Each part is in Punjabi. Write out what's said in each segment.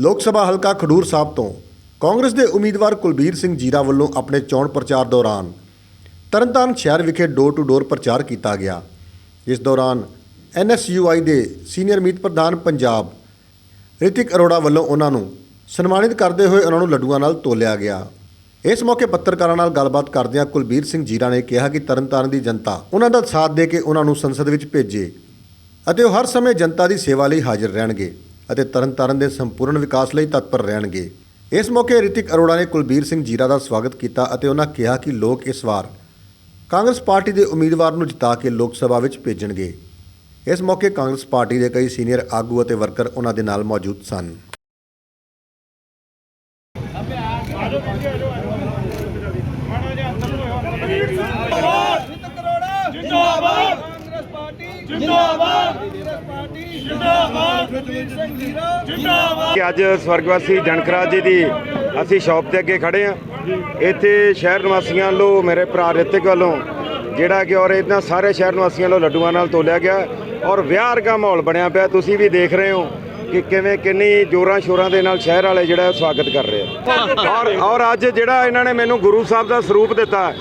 ਲੋਕ ਸਭਾ ਹਲਕਾ ਖਡੂਰ ਸਾਹਿਬ ਤੋਂ ਕਾਂਗਰਸ ਦੇ ਉਮੀਦਵਾਰ ਕੁਲਬੀਰ ਸਿੰਘ ਜੀਰਾ ਵੱਲੋਂ ਆਪਣੇ ਚੋਣ ਪ੍ਰਚਾਰ ਦੌਰਾਨ ਤਰਨਤਾਰਨ ਸ਼ਹਿਰ ਵਿਖੇ ਡੋਰ ਟੂ ਡੋਰ ਪ੍ਰਚਾਰ ਕੀਤਾ ਗਿਆ। ਇਸ ਦੌਰਾਨ ਐਨਐਸਯੂਆਈ ਦੇ ਸੀਨੀਅਰ ਮੀਤ ਪ੍ਰਧਾਨ ਪੰਜਾਬ ਰਿਤਿਕ ਅਰੋੜਾ ਵੱਲੋਂ ਉਹਨਾਂ ਨੂੰ ਸਨਮਾਨਿਤ ਕਰਦੇ ਹੋਏ ਉਹਨਾਂ ਨੂੰ ਲੱਡੂਆਂ ਨਾਲ ਤੋਲਿਆ ਗਿਆ। ਇਸ ਮੌਕੇ ਪੱਤਰਕਾਰਾਂ ਨਾਲ ਗੱਲਬਾਤ ਕਰਦਿਆਂ ਕੁਲਬੀਰ ਸਿੰਘ ਜੀਰਾ ਨੇ ਕਿਹਾ ਕਿ ਤਰਨਤਾਰਨ ਦੀ ਜਨਤਾ ਉਹਨਾਂ ਦਾ ਸਾਥ ਦੇ ਕੇ ਉਹਨਾਂ ਨੂੰ ਸੰਸਦ ਵਿੱਚ ਭੇਜੇ ਅਤੇ ਉਹ ਹਰ ਸਮੇਂ ਜਨਤਾ ਦੀ ਸੇਵਾ ਲਈ ਹਾਜ਼ਰ ਰਹਿਣਗੇ। ਅਤੇ ਤਰਨਤਾਰਨ ਦੇ ਸੰਪੂਰਨ ਵਿਕਾਸ ਲਈ ਤਤਪਰ ਰਹਿਣਗੇ। ਇਸ ਮੌਕੇ ਰਿਤਿਕ ਅਰੋੜਾ ਨੇ ਕੁਲਬੀਰ ਸਿੰਘ ਜੀਰਾ ਦਾ ਸਵਾਗਤ ਕੀਤਾ ਅਤੇ ਉਹਨਾਂ ਕਿਹਾ ਕਿ ਲੋਕ ਇਸ ਵਾਰ ਕਾਂਗਰਸ ਪਾਰਟੀ ਦੇ ਉਮੀਦਵਾਰ ਨੂੰ ਜਿਤਾ ਕੇ ਲੋਕ ਸਭਾ ਵਿੱਚ ਭੇਜਣਗੇ। ਇਸ ਮੌਕੇ ਕਾਂਗਰਸ ਪਾਰਟੀ ਦੇ ਕਈ ਸੀਨੀਅਰ ਆਗੂ ਅਤੇ ਵਰਕਰ ਉਹਨਾਂ ਦੇ ਨਾਲ ਮੌਜੂਦ ਸਨ। ਜਿੰਦਾਬਾਦ! ਕਾਂਗਰਸ ਪਾਰਟੀ ਜਿੰਦਾਬਾਦ ਕਾਂਗਰਸ ਪਾਰਟੀ ਜਿੰਦਾਬਾਦ ਗੁਰਜੀਤ ਸਿੰਘ ਜੀਰਾ ਜਿੰਦਾਬਾਦ ਕਿ ਅੱਜ ਸਵਰਗਵਾਸੀ ਜਨਕਰਾਜ ਜੀ ਦੀ ਅਸੀਂ ਸ਼ਾਪ 'ਤੇ ਅੱਗੇ ਖੜੇ ਆ ਇੱਥੇ ਸ਼ਹਿਰ ਨਿਵਾਸੀਆਂ ਵੱਲੋਂ ਮੇਰੇ ਭਰਾ ਰਿਤਿਕ ਵੱਲੋਂ ਜਿਹੜਾ ਕਿ ਔਰ ਇਹਨਾਂ ਸਾਰੇ ਸ਼ਹਿਰ ਨਿਵਾਸੀਆਂ ਵੱਲੋਂ ਲੱਡੂਆਂ ਨਾਲ ਤੋਲਿਆ ਗਿਆ ਔਰ ਵਿਆਹ ਵਰਗਾ ਮਾਹੌਲ ਬਣਿਆ ਪਿਆ। ਤੁਸੀਂ ਵੀ ਦੇਖ ਰਹੇ ਹੋ ਕਿ ਕਿਵੇਂ ਕਿੰਨੀ ਜੋਰਾਂ ਸ਼ੋਰਾਂ ਦੇ ਨਾਲ ਸ਼ਹਿਰ ਵਾਲੇ ਜਿਹੜਾ ਸਵਾਗਤ ਕਰ ਰਹੇ ਆ। ਔਰ ਔਰ ਅੱਜ ਜਿਹੜਾ ਇਹਨਾਂ ਨੇ ਮੈਨੂੰ ਗੁਰੂ ਸਾਹਿਬ ਦਾ ਸਰੂਪ ਦਿੱਤਾ,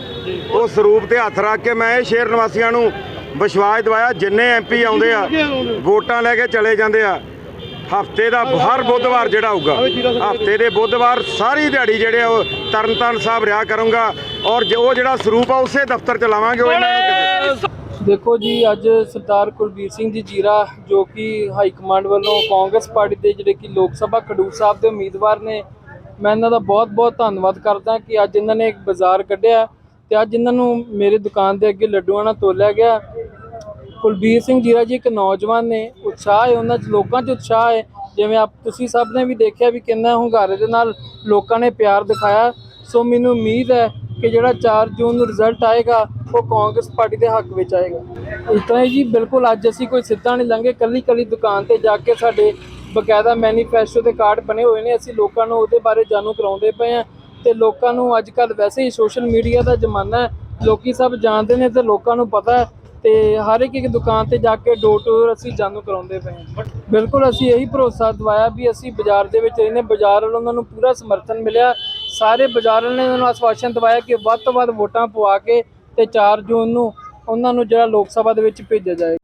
ਉਹ ਸਰੂਪ ਤੇ ਹੱਥ ਰੱਖ ਕੇ ਮੈਂ ਇਹ ਸ਼ਹਿਰ ਨਿਵਾਸੀਆਂ ਨੂੰ ਵਿਸ਼ਵਾਸ ਦਿਵਾਇਆ, ਜਿੰਨੇ ਐਮਪੀ ਆਉਂਦੇ ਆ, ਵੋਟਾਂ ਲੈ ਕੇ ਚਲੇ ਜਾਂਦੇ ਆ। ਹਫ਼ਤੇ ਦਾ ਹਰ ਬੁੱਧਵਾਰ ਜਿਹੜਾ ਹੋਊਗਾ ਹਫ਼ਤੇ ਦੇ ਬੁੱਧਵਾਰ ਸਾਰੀ ਦਿਹਾੜੀ ਜਿਹੜੇ ਉਹ ਤਰਨਤਾਰਨ ਸਾਹਿਬ ਰਿਹਾ ਕਰੂੰਗਾ। ਔਰ ਉਹ ਜਿਹੜਾ ਸਰੂਪ ਆ, ਉਸੇ ਦਫ਼ਤਰ ਚ ਲਾਵਾਂਗੇ, ਉਹ ਇਹਨਾਂ ਨੂੰ ਦੇਖੋ ਜੀ, ਅੱਜ ਸਰਦਾਰ ਕੁਲਬੀਰ ਸਿੰਘ ਜੀ ਜੀਰਾ, ਜੋ ਕਿ ਹਾਈ ਕਮਾਂਡ ਵੱਲੋਂ ਕਾਂਗਰਸ ਪਾਰਟੀ ਦੇ ਜਿਹੜੇ ਕਿ ਲੋਕ ਸਭਾ ਖਡੂਰ ਸਾਹਿਬ ਦੇ ਉਮੀਦਵਾਰ ਨੇ, ਮੈਂ ਇਹਨਾਂ ਦਾ ਬਹੁਤ-ਬਹੁਤ ਧੰਨਵਾਦ ਕਰਦਾ ਕਿ ਅੱਜ ਇਹਨਾਂ ਨੇ ਇੱਕ ਬਾਜ਼ਾਰ ਕੱਢਿਆ ਤੇ ਅੱਜ ਇਹਨਾਂ ਨੂੰ ਮੇਰੇ ਦੁਕਾਨ ਦੇ ਅੱਗੇ ਲੱਡੂਆਂ ਨਾਲ ਤੋਲਿਆ ਗਿਆ। ਕੁਲਬੀਰ ਸਿੰਘ ਜੀਰਾ ਜੀ ਇੱਕ ਨੌਜਵਾਨ ਨੇ, ਉਤਸ਼ਾਹ ਹੈ, ਉਹਨਾਂ 'ਚ ਲੋਕਾਂ 'ਚ ਉਤਸ਼ਾਹ ਹੈ। ਜਿਵੇਂ ਆਪ, ਤੁਸੀਂ ਸਭ ਨੇ ਵੀ ਦੇਖਿਆ ਵੀ ਕਿੰਨਾ ਹੁੰਗਾਰੇ ਦੇ ਨਾਲ ਲੋਕਾਂ ਨੇ ਪਿਆਰ ਦਿਖਾਇਆ। ਸੋ ਮੈਨੂੰ ਉਮੀਦ ਹੈ ਕਿ ਜਿਹੜਾ 4 ਜੂਨ ਨੂੰ ਰਿਜ਼ਲਟ ਆਏਗਾ, ਉਹ ਕਾਂਗਰਸ ਪਾਰਟੀ ਦੇ ਹੱਕ ਵਿੱਚ ਆਏਗਾ। ਇਸ ਤਰ੍ਹਾਂ ਹੀ ਜੀ, ਬਿਲਕੁਲ ਅੱਜ ਅਸੀਂ ਕੋਈ ਸਿੱਧਾ ਨਹੀਂ ਲੰਘੇ। ਕੱਲੀ ਕੱਲੀ ਦੁਕਾਨ ਤੇ ਜਾ ਕੇ ਸਾਡੇ ਬਕਾਇਦਾ ਮੈਨੀਫੈਸਟੋ ਦੇ ਕਾਰਡ ਬਣੇ ਹੋਏ ਨੇ। ਅਸੀਂ ਲੋਕਾਂ ਨੂੰ ਉਹਦੇ ਬਾਰੇ ਜਾਣੂ ਕਰਾਉਂਦੇ ਪਏ ਹਾਂ ਤੇ ਲੋਕਾਂ ਨੂੰ ਅੱਜ ਕੱਲ ਵੈਸੇ ਹੀ ਸੋਸ਼ਲ ਮੀਡੀਆ ਦਾ ਜ਼ਮਾਨਾ ਹੈ। ਲੋਕੀ ਸਭ ਜਾਣਦੇ ਨੇ ਤੇ ਲੋਕਾਂ ਨੂੰ ਪਤਾ ਹੈ ਤੇ ਹਰ ਇੱਕ ਇੱਕ ਦੁਕਾਨ ਤੇ ਜਾ ਕੇ ਡੋਰ ਟੂ ਡੋਰ ਅਸੀਂ ਜਾਣੂ ਕਰਾਉਂਦੇ ਪਏ ਹਾਂ। ਬਿਲਕੁਲ ਅਸੀਂ ਇਹੀ ਭਰੋਸਾ ਦਵਾਇਆ ਵੀ ਅਸੀਂ ਬਾਜ਼ਾਰ ਦੇ ਵਿੱਚ ਰਹਿੰਦੇ ਬਾਜ਼ਾਰ ਵੱਲੋਂ ਉਹਨਾਂ ਨੂੰ ਪੂਰਾ ਸਮਰਥਨ ਮਿਲਿਆ। ਸਾਰੇ ਬਾਜ਼ਾਰ ਵਾਲਿਆਂ ਨੇ ਉਹਨਾਂ ਨੂੰ ਆਸ਼ਵਾਸਨ ਦਵਾਇਆ ਕਿ ਵੱਧ ਤੋਂ ਵੱਧ ਵੋਟਾਂ ਪਵਾ ਕੇ ਤੇ 4 ਜੂਨ ਨੂੰ ਉਹਨਾਂ ਨੂੰ ਜਿਹੜਾ ਲੋਕ ਸਭਾ ਦੇ ਵਿੱਚ ਭੇਜਿਆ ਜਾਏਗਾ।